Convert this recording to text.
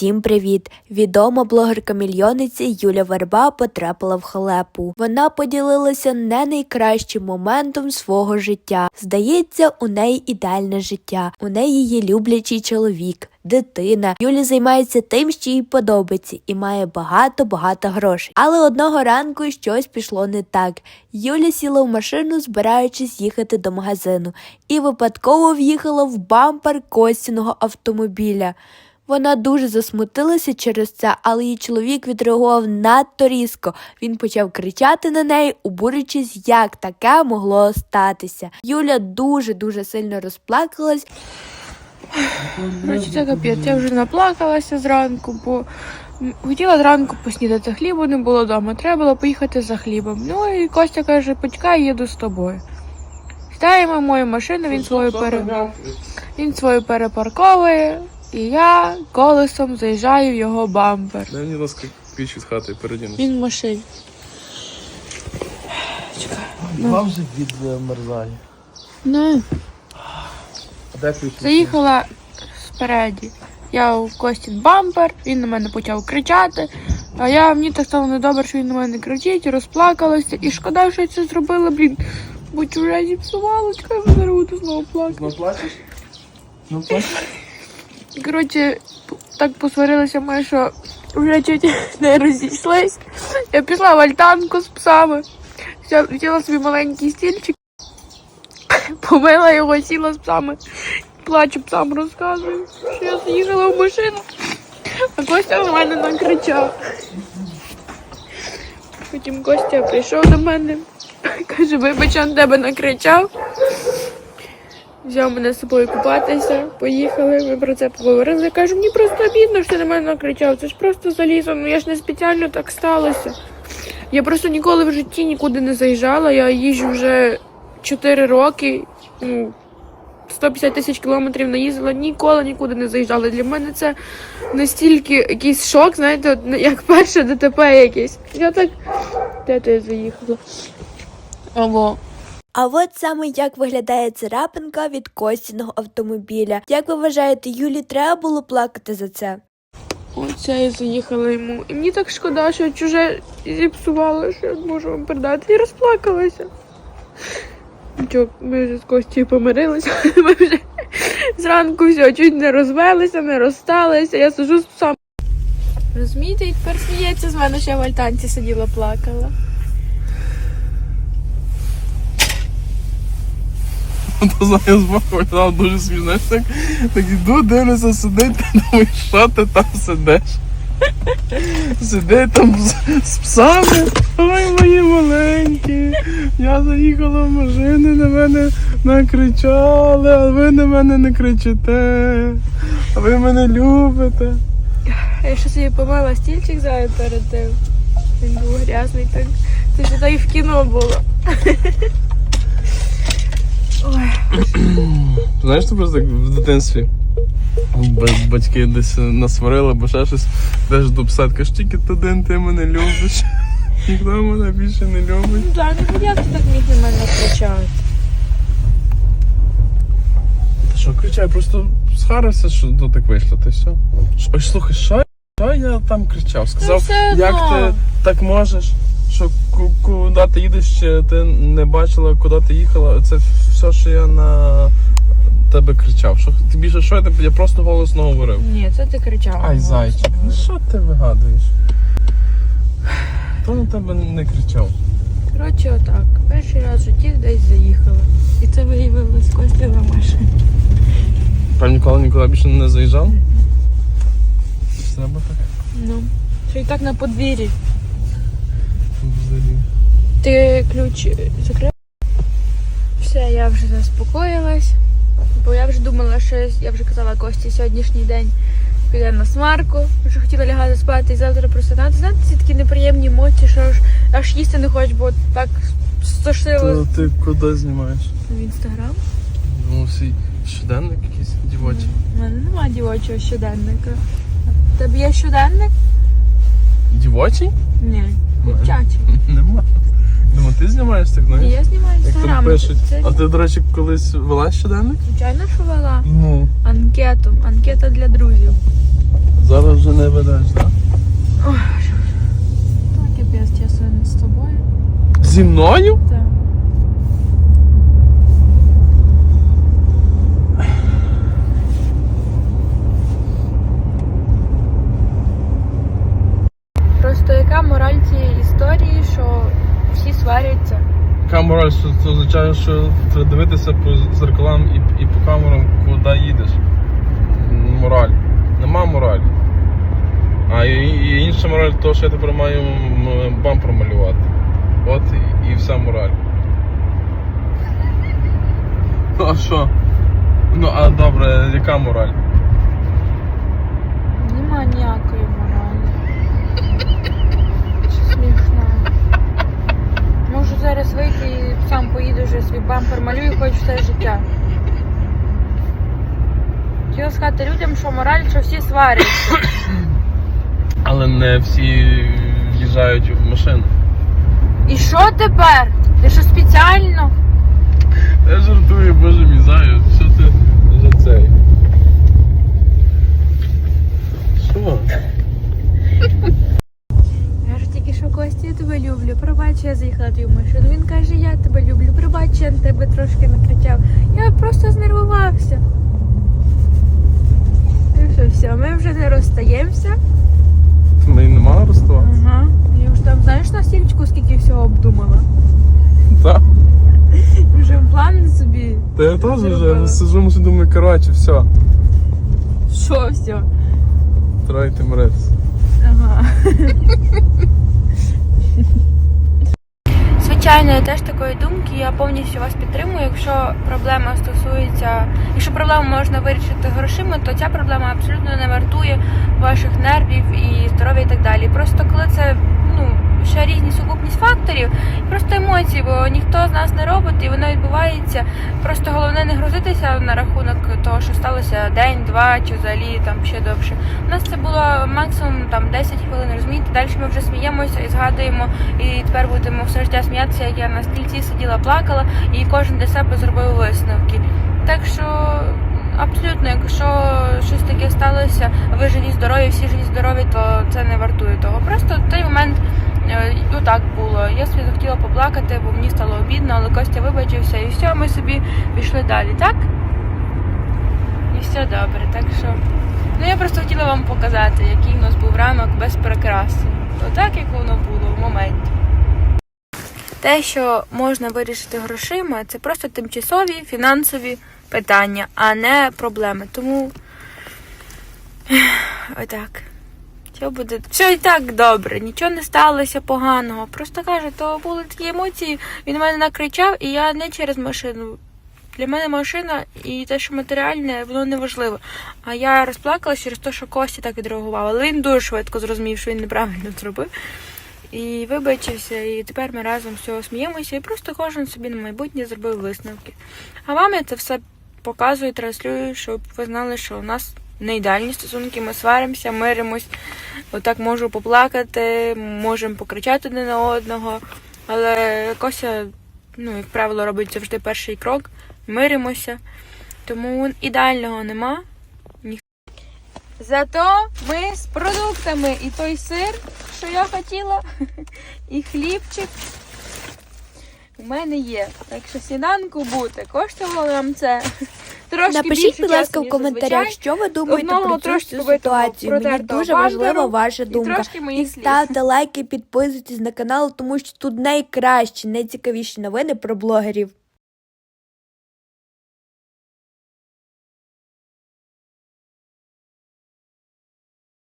Усім привіт! Відома блогерка-мільйониця Юля Верба потрапила в халепу. Вона поділилася не найкращим моментом свого життя. Здається, у неї ідеальне життя. У неї є люблячий чоловік, дитина. Юля займається тим, що їй подобається, і має багато-багато грошей. Але одного ранку щось пішло не так. Юля сіла в машину, збираючись їхати до магазину, і випадково в'їхала в бампер Костяного автомобіля. Вона дуже засмутилася через це, але її чоловік відреагував надто різко. Він почав кричати на неї, обурюючись, як таке могло статися. Юля дуже дуже сильно розплакалась. Коротше, це капець. Я вже наплакалася зранку, бо хотіла зранку поснідати хлібу, не було вдома. Треба було поїхати за хлібом. Ну і Костя каже, почекай, їду з тобою. Ставимо мою машину, він свою пере... він свою перепарковує, і я колесом заїжджаю в його бампер. Дай мені, будь ласка, ключ від хати передінусь. Він в машині. Вам вже відмерзає. Ну. А Де ключ? Заїхала спереді. Я в Костін бампер, він на мене почав кричати. А я мені так стало недобре, що він на мене кричить, розплакалася. І шкода, що я це зробила, блін. Бо чуже зіпсувала, чекай, я зараз буду знову плакати. Ну плачеш? Ну плачеш? І, Коротше, так посварилися ми, що вже чуть не розійшлись. Я пішла в альтанку з псами, взяла собі маленький стільчик, помила його, сіла з псами, плачу псам, розказую, що я заїхала в машину, а Костя на мене накричав. Потім Костя прийшов до мене, каже, вибач, на тебе накричав. Взяв мене з собою купатися, поїхали, ми про це поговорили. Я кажу, мені просто обідно, що ти на мене накричав. Це ж просто залізо, ну я ж не спеціально так сталося. Я просто ніколи в житті нікуди не заїжджала. Я їжджу вже 4 роки, ну, 150 тисяч кілометрів наїздила, ніколи нікуди не заїжджала. Для мене це настільки якийсь шок, знаєте, як перше ДТП якесь. Я так. Де я заїхала? Ого. А от саме як виглядає царапинка від Костяного автомобіля. Як ви вважаєте, Юлі треба було плакати за це? Оце я заїхала йому. І мені так шкода, що чуже зіпсувало, що я можу вам передати. І розплакалася. Нічого, ми вже з Костю помирилися. Ми вже зранку все, чуть не розвелися, не розсталися. Я сижу з сам. Розумієте, і тепер сміється з мене, що я в альтанці сиділа, плакала. То знаю, збоку виглядав дуже смішно. Так, так іду, дивлюся, сидить, та думаю, що ти там сидиш? Сидить там з, з псами. Ой, мої маленькі. Я заїхала в машину, на мене накричали, а ви на мене не кричите. А ви мене любите. Я ще собі помила стільчик зараз перед тим. Він був грязний, так. Це ще так і в кіно було. Ой. Знаєш, ти просто так в дитинстві батьки десь насварили, бо ще щось теж до пса, кажеш, тільки один ти мене любиш. Ніхто мене більше не любить. Так, ну як ти так міг на мене кричати? Та що кричай, просто схарився, що то так вийшло, ти все. Ой, слухай, що, що я там кричав? Сказав, все як ти так можеш? Що куди ти їдеш, ще ти не бачила, куди ти їхала. Це все, що я на тебе кричав. Що ти більше що я тобі- я просто голосно говорив. Ні, це ти кричав. Ай, зайчик, ну що ти вигадуєш? Хто на тебе не кричав? Коротше, отак. Перший раз в житті десь заїхала. І це виявилось Костєва машина. Прям ніколи нікуди більше не заїжджав? Бо так Ну. Що і так на подвір'ї. взагалі. Ти ключ закрив? Все, я вже заспокоїлась. Бо я вже думала, що я вже казала Кості сьогоднішній день піде на смарку, вже хотіла лягати спати і завтра просинати. Знаєте, ці такі неприємні емоції, що аж, аж їсти не хочеш, бо так стошило То ти куди знімаєш? в інстаграм. Ну, свій щоденник якийсь дівочий. У мене немає дівочого щоденника. Тебе є щоденник? Дівочий? Ні, дівчачий. Нема. Думаю, ти знімаєш так, знаєш? я знімаю Як там інстаграм. пишуть. Це, А ти, до речі, колись вела щоденник? звичайно, що вела. Ну. Анкету. Анкета для друзів. Зараз вже не ведеш, так? Так, я чесно, з тобою. Зі мною? Так. Просто яка мораль цієї історії, що всі сваряться? Яка мораль, означає, що треба дивитися по зеркалам і, і по камерам, куди їдеш. Мораль. Нема моралі. А і, і інша мораль, то, що я тепер маю бампер малювати. От і, і вся мораль. Ну а що? Ну а добре, яка мораль? Нема ніякої моралі. Що смішно. Можу зараз вийти і сам поїду вже свій бампер малюю хоч все життя. Хотіла сказати людям, що мораль, що всі сваряться. Але не всі в'їжджають в машину. І що тепер? Ти що спеціально? Я жартую, боже мій заю, що ти за цей? Що? Я ж тільки що Костя, я тебе люблю. Пробач, я заїхала в твою машину. Він каже, я. На тебе трошки накричав. Я просто знервувався. І що, все, ми вже не розстаємося. Ми не мали розставатися? Ага. Я вже там, знаєш, на стільчику скільки всього обдумала. Так. Вже план собі. Та я теж вже ну, сижу, мушу думаю, коротше, все. Що все? Тройте мрець. Ага. Звичайно, я теж такої думки. Я повністю вас підтримую. Якщо проблема стосується, якщо проблему можна вирішити грошима, то ця проблема абсолютно не вартує ваших нервів і здоров'я і так далі. Просто коли це ну ще різні сукупність факторів, просто емоції, бо ніхто з нас не робить, і воно відбувається. Просто головне не грузитися на рахунок того, що сталося день, два чи взагалі там ще довше. У нас це було максимум там 10 хвилин, розумієте? Далі ми вже сміємося і згадуємо, і тепер будемо все життя сміятися, як я на стільці сиділа, плакала, і кожен для себе зробив висновки. Так що абсолютно, якщо щось таке сталося, ви живі, здорові, всі живі, здорові, то це не вартує того. Просто той момент ну так було. Я собі захотіла поплакати, бо мені стало обідно, але Костя вибачився, і все, ми собі пішли далі, так? І все добре, так що. Ну я просто хотіла вам показати, який у нас був ранок без прикраси. Отак, як воно було в моменті. Те, що можна вирішити грошима, це просто тимчасові фінансові питання, а не проблеми. Тому отак. Все буде все і так добре, нічого не сталося поганого. Просто каже, то були такі емоції. Він мене накричав, і я не через машину. Для мене машина і те, що матеріальне, воно не важливо. А я розплакалася через те, що Костя так відреагував. Але він дуже швидко зрозумів, що він неправильно зробив. І вибачився, і тепер ми разом з цього сміємося, і просто кожен собі на майбутнє зробив висновки. А вам я це все показую, транслюю, щоб ви знали, що у нас не ідеальні стосунки, ми сваримося, миримось. Отак можу поплакати, можемо покричати один на одного. Але Кося, ну, як правило, робить завжди перший крок, миримося. Тому ідеального нема. Зато ми з продуктами і той сир, що я хотіла, і хлібчик. У мене є. Так що сніданку бути. Коштувало нам це трошки Напишіть, будь ласка, в коментарях, що ви думаєте Одного про цю ситуацію. Мені дуже важлива ваша думка. І ставте лайки, підписуйтесь на канал, тому що тут найкращі, найцікавіші новини про блогерів.